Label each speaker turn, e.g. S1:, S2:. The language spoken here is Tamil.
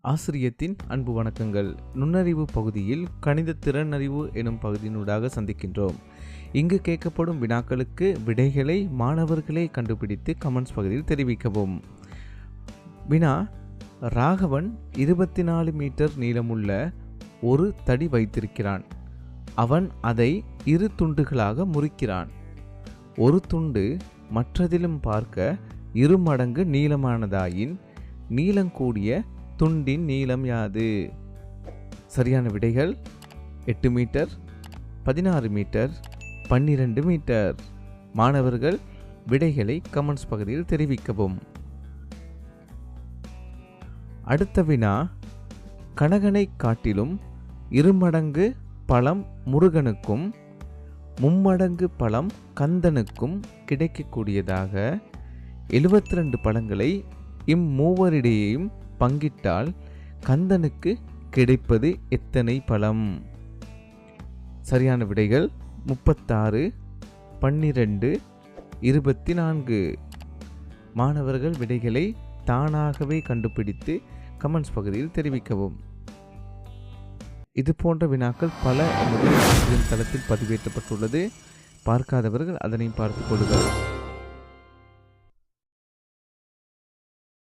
S1: ஆசிரியத்தின் அன்பு வணக்கங்கள். நுண்ணறிவு பகுதியில் கணித திறனறிவு எனும் பகுதியினூடாக சந்திக்கின்றோம். இங்கு கேட்கப்படும் வினாக்களுக்கு விடைகளை மாணவர்களே கண்டுபிடித்து கமெண்ட்ஸ் பகுதியில் தெரிவிக்கவும். வினா ராகவன் இருபத்தி நாலு மீட்டர் நீளமுள்ள ஒரு தடி வைத்திருக்கிறான். அவன் அதை இரு துண்டுகளாக முறிக்கிறான். ஒரு துண்டு மற்றதிலும் பார்க்க இரு மடங்கு நீளமானதாயின் நீளங்கூடிய துண்டின் நீளம் யாது? சரியான விடைகள் எட்டு மீட்டர் பதினாறு மீட்டர் பன்னிரண்டு மீட்டர். மாணவர்கள் விடைகளை கமெண்ட்ஸ் பகுதியில் தெரிவிக்கவும். அடுத்த வினா கனகனை காட்டிலும் இருமடங்கு பழம் முருகனுக்கும் மும்மடங்கு பழம் கந்தனுக்கும் கிடைக்கக்கூடியதாக 72 ரெண்டு பழங்களை இம்மூவரிடையேயும் பங்கிட்டால் கந்தனுக்கு கிடைப்பது எத்தனை பழம்? சரியான விடைகள் முப்பத்தாறு பன்னிரண்டு இருபத்தி நான்கு மாணவர்கள் விடைகளை தானாகவே கண்டுபிடித்து கமெண்ட்ஸ் பகுதியில் தெரிவிக்கவும். இது போன்ற வினாக்கள் பல தளத்தில் பதிவேற்றப்பட்டுள்ளது. பார்க்காதவர்கள் அதனை பார்த்துக் கொள்ளுங்கள்.